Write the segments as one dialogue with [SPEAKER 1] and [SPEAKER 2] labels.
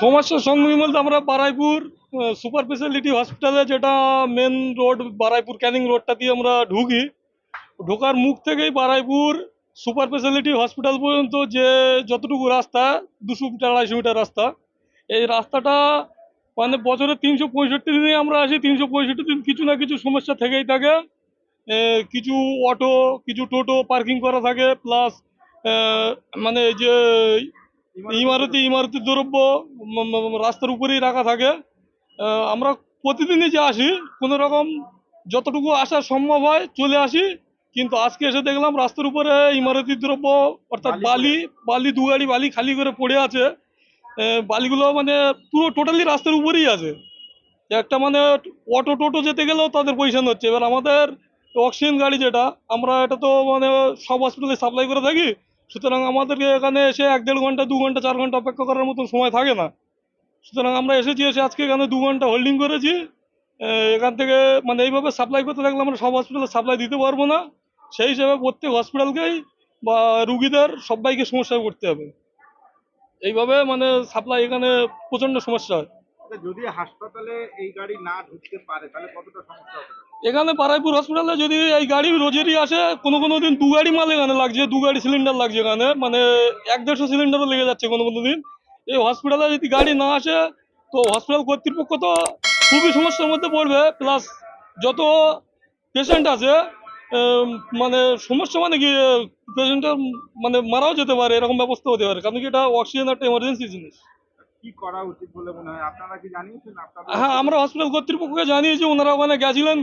[SPEAKER 1] সমস্যার সম্মুখীন
[SPEAKER 2] বলতে আমরা বারাইপুর সুপার স্পেশালিটি হসপিটালে যেটা মেন রোড বারাইপুর ক্যানিং রোডটা দিয়ে আমরা ঢুকি। ঢোকার মুখ থেকেই বারাইপুর সুপার স্পেশালিটি হসপিটাল পর্যন্ত যে যতটুকু রাস্তা, দুশো মিটার, আড়াইশো মিটার রাস্তা, এই রাস্তাটা মানে বছরে তিনশো পঁয়ষট্টি দিনে আমরা আসি, তিনশো পঁয়ষট্টি দিন কিছু না কিছু সমস্যা থেকেই থাকে। কিছু অটো, কিছু টোটো পার্কিং করা থাকে, প্লাস মানে এই যে ইমারতি ইমারতি দ্রব্য রাস্তার উপরেই রাখা থাকে। আমরা প্রতিদিনই যে আসি কোনো রকম যতটুকু আসা সম্ভব হয় চলে আসি। কিন্তু আজকে এসে দেখলাম রাস্তার উপরে ইমারতি দ্রব্য অর্থাৎ বালি বালি দু গাড়ি বালি খালি করে পড়ে আছে। বালিগুলো মানে পুরো টোটালি রাস্তার উপরেই আছে। একটা মানে অটো টোটো যেতে গেলেও তাদের পয়সা হচ্ছে। এবার আমাদের অক্সিজেন গাড়ি যেটা আমরা এটা তো মানে সব হসপিটালে সাপ্লাই করে থাকি। সুতরাং আমাদেরকে এখানে এসে এক দেড় ঘণ্টা, দু ঘণ্টা, চার ঘণ্টা অপেক্ষা করার মতো সময় থাকে না। সুতরাং আমরা এসেছি, এসে আজকে এখানে দু ঘণ্টা হোল্ডিং করেছি। এখান থেকে মানে এইভাবে সাপ্লাই করতে থাকলে আমরা সব হসপিটালে সাপ্লাই দিতে পারব না। সেই হিসেবে প্রত্যেক হসপিটালকেই বা রুগীদের সবাইকে সমস্যায় পড়তে হবে। এইভাবে মানে সাপ্লাই এখানে প্রচণ্ড সমস্যা হয়।
[SPEAKER 1] যদি হাসপাতালে এই গাড়ি না ঢুকতে পারে, তাহলে কতটা সমস্যা হবে?
[SPEAKER 2] এখানে বারাইপুর হসপিটালে যদি এই গাড়ি রোজেরই আসে, কোনো কোনো দিন দু গাড়ি মাল এখানে লাগছে, দু গাড়ি সিলিন্ডার লাগছে এখানে মানে এক দেড়শো সিলিন্ডারও লেগে যাচ্ছে কোনো কোনো দিন। এই হসপিটালে যদি গাড়ি না আসে, তো হসপিটাল কর্তৃপক্ষ তো খুবই সমস্যার মধ্যে পড়বে। প্লাস যত পেশেন্ট আছে মানে সমস্যা মানে কি পেশেন্টের মানে মারাও যেতে পারে, এরকম ব্যবস্থা হতে পারে। কারণ কি এটা অক্সিজেন একটা এমার্জেন্সি জিনিস।
[SPEAKER 1] কি করা উচিত বলে মনে হয়? আপনারা কি জানিয়েছেন?
[SPEAKER 2] হ্যাঁ আমরা হসপিটাল কর্তৃপক্ষকে জানিয়েছি ওনারা ওখানে গেছিলেন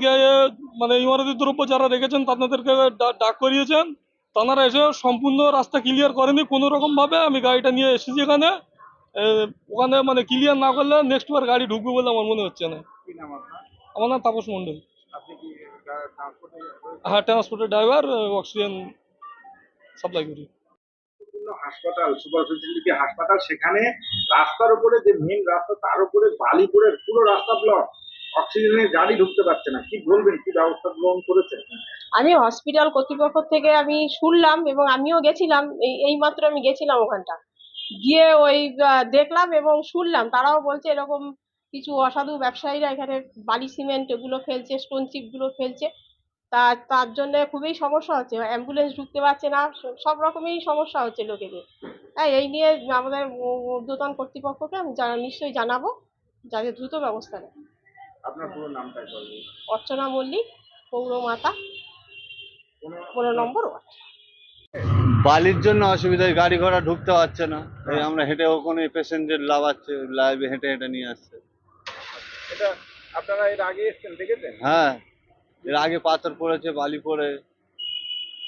[SPEAKER 2] মানে ইমারতি দ্রব্য যারা রেখেছেন তাদেরকে ডাক করিয়েছেন। তারা এসে সম্পূর্ণ রাস্তা ক্লিয়ার করেনি কোনো রকম ভাবে আমি গাড়িটা নিয়ে এসেছি এখানে। ওখানে মানে ক্লিয়ার না করলে নেক্সট বার গাড়ি ঢুকবে বলে আমার মনে হচ্ছে না। আমার নাম তাপস মণ্ডল।
[SPEAKER 1] ট্রান্সপোর্টে
[SPEAKER 2] হ্যাঁ ট্রান্সপোর্টের ড্রাইভার অক্সিজেন সাপ্লাই করি।
[SPEAKER 1] বিভিন্ন হাসপাতাল সুপার ফেসিলিটি হাসপাতাল, সেখানে রাস্তার উপরে যে মেন রাস্তা, তার উপরে বালি পড়ে পুরো রাস্তা ব্লক অক্সিজেনের গাড়ি ঢুকতে পারছে না। কি বলবেন? কি ব্যবস্থা গ্রহণ করেছেন
[SPEAKER 3] আমি হসপিটাল কর্তৃপক্ষ থেকে আমি শুনলাম এবং আমিও গেছিলাম। এই এইমাত্র আমি গেছিলাম ওখানটা। গিয়ে ওই দেখলাম এবং শুনলাম। তারাও বলছে এরকম কিছু অসাধু ব্যবসায়ীরা এখানে বালি সিমেন্ট এগুলো ফেলছে স্টোন চিপগুলো ফেলছে। তা তার জন্য খুবই সমস্যা হচ্ছে। অ্যাম্বুলেন্স ঢুকতে পারছে না সব রকমই সমস্যা হচ্ছে লোকেদের। হ্যাঁ এই নিয়ে আমাদের ঊর্ধ্বতন কর্তৃপক্ষকে আমি জানা- নিশ্চয়ই জানাব যাতে দ্রুত ব্যবস্থা নেয়।
[SPEAKER 1] আপনার পুরো নামটা বলবেন
[SPEAKER 3] অর্চনা মল্লিক পৌরমাতা
[SPEAKER 1] কোনো
[SPEAKER 3] পনেরো নম্বর ওয়ার্ড।
[SPEAKER 4] বালির জন্য অসুবিধা হয়, গাড়ি ঘোড়া ঢুকতে পারছে না। এই আমরা হেঁটে ওখানে পেশেন্টের লাভাচ্ছে লাইভে হেঁটে হেঁটে নিয়ে আসছে।
[SPEAKER 1] এটা আপনারা এর আগে এসেছেন দেখেছেন?
[SPEAKER 4] হ্যাঁ। এর আগে পাথর পড়েছে বালি পড়ে।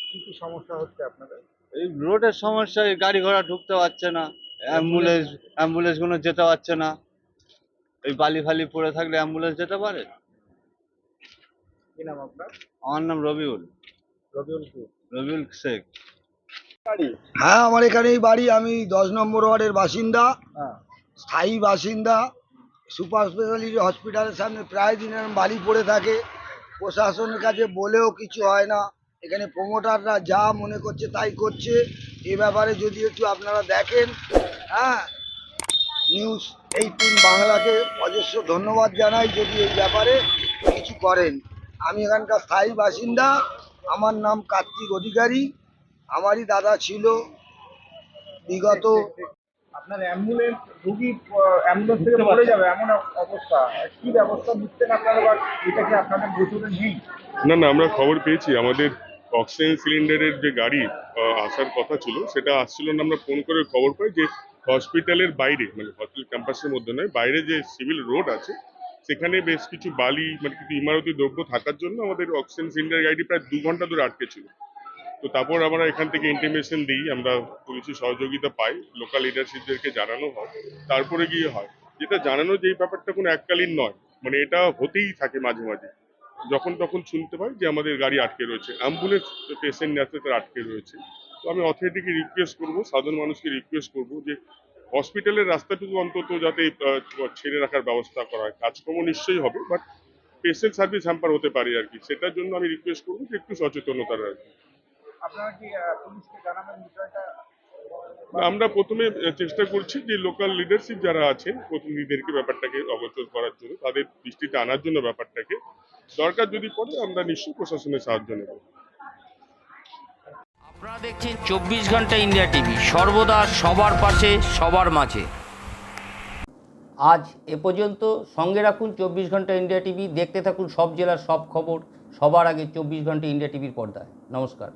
[SPEAKER 1] কি কি সমস্যা হচ্ছে আপনাদের?
[SPEAKER 4] এই রোডের সমস্যায় গাড়ি ঘোড়া ঢুকতে পারছে না অ্যাম্বুলেন্স অ্যাম্বুলেন্সগুলো যেতে পারছে না। এই বালি ফালি পড়ে থাকলে অ্যাম্বুলেন্স যেতে পারে?
[SPEAKER 1] কি নাম আপনার?
[SPEAKER 4] আমার নাম রবিউল।
[SPEAKER 1] রবিউল
[SPEAKER 4] রবিউল শেখ।
[SPEAKER 5] হ্যাঁ আমার এখানেই বাড়ি। আমি দশ নম্বর ওয়ার্ডের বাসিন্দা
[SPEAKER 1] হ্যাঁ।
[SPEAKER 5] স্থায়ী বাসিন্দা। সুপার স্পেশালিটি হসপিটালের সামনে প্রায় দিন বালি পড়ে থাকে। প্রশাসনের কাছে বলেও কিছু হয় না। এখানে প্রমোটাররা যা মনে করছে তাই করছে। এ ব্যাপারে যদি একটু আপনারা দেখেন হ্যাঁ নিউজ এইটিন বাংলাকে অজস্র ধন্যবাদ জানাই যদি এই ব্যাপারে কিছু করেন। আমি এখানকার স্থায়ী বাসিন্দা, আমার নাম কার্তিক অধিকারী। আমারই দাদা ছিল বিগত
[SPEAKER 1] আপনার অ্যাম্বুলেন্স রুগী অ্যাম্বুলেন্স থেকে পড়ে যাবে এমন অবস্থা। কি ব্যবস্থা নিচ্ছেন আপনারা বা এটা কি আপনাদের নেই?
[SPEAKER 6] না না আমরা খবর পেয়েছি। আমাদের অক্সিজেন সিলিন্ডারের যে গাড়ি আসার কথা ছিল সেটা আসছিল না আমরা ফোন করে খবর পাই যে হসপিটালের বাইরে মানে হসপিটাল ক্যাম্পাসের মধ্যে নয় বাইরে যে সিভিল রোড আছে সেখানে বেশ কিছু বালি মানে কিছু ইমারতি দ্রব্য থাকার জন্য আমাদের অক্সিজেন সিলিন্ডার গাড়িটি প্রায় দু ঘণ্টা ধরে আটকে ছিল। তো তারপর আমরা এখান থেকে ইন্টিমেশন দিই, আমরা পুলিশের সহযোগিতা পাই লোকাল লিডারশিপদেরকে জানানো হয়, তারপরে গিয়ে হয়। যেটা জানানো যে ব্যাপারটা কোনো এককালীন নয় মানে এটা হতেই থাকে মাঝে মাঝে। যখন তখন শুনতে পাই যে আমাদের গাড়ি আটকে রয়েছে অ্যাম্বুলেন্স পেশেন্ট আছে তারা আটকে রয়েছে। তো আমি অথরিটিকে রিকোয়েস্ট করব, সাধারণ মানুষকে রিকোয়েস্ট করব যে হসপিটালের রাস্তাটুকু অন্তত যাতে ছেড়ে রাখার ব্যবস্থা করা হয়। কাজকর্ম নিশ্চয়ই হবে বাট পেশেন্ট সার্ভিস হ্যাম্পার হতে পারে আর কি। সেটার জন্য আমি রিকোয়েস্ট করব যে একটু সচেতনতার আর কি আমরা প্রথমে চেষ্টা করছি যে লোকাল লিডারশিপ যারা আছে প্রতিনিধিদেরকে ব্যাপারটাকে অবচল করার জন্য তাদের দৃষ্টিতে আনার জন্য ব্যাপারটাকে। দরকার যদি পড়ে আমরা নিশ্চয়ই প্রশাসনের সাহায্য নেব।
[SPEAKER 7] আপনারা দেখছেন চব্বিশ ঘণ্টা ইন্ডিয়া টিভি সর্বদা সবার পাশে সবার মাঝে। আজ এ পর্যন্ত সঙ্গে রাখুন চব্বিশ ঘণ্টা ইন্ডিয়া টিভি দেখতে থাকুন সব জেলার সব খবর সবার আগে চব্বিশ ঘণ্টা ইন্ডিয়া টিভির পর্দায়। নমস্কার।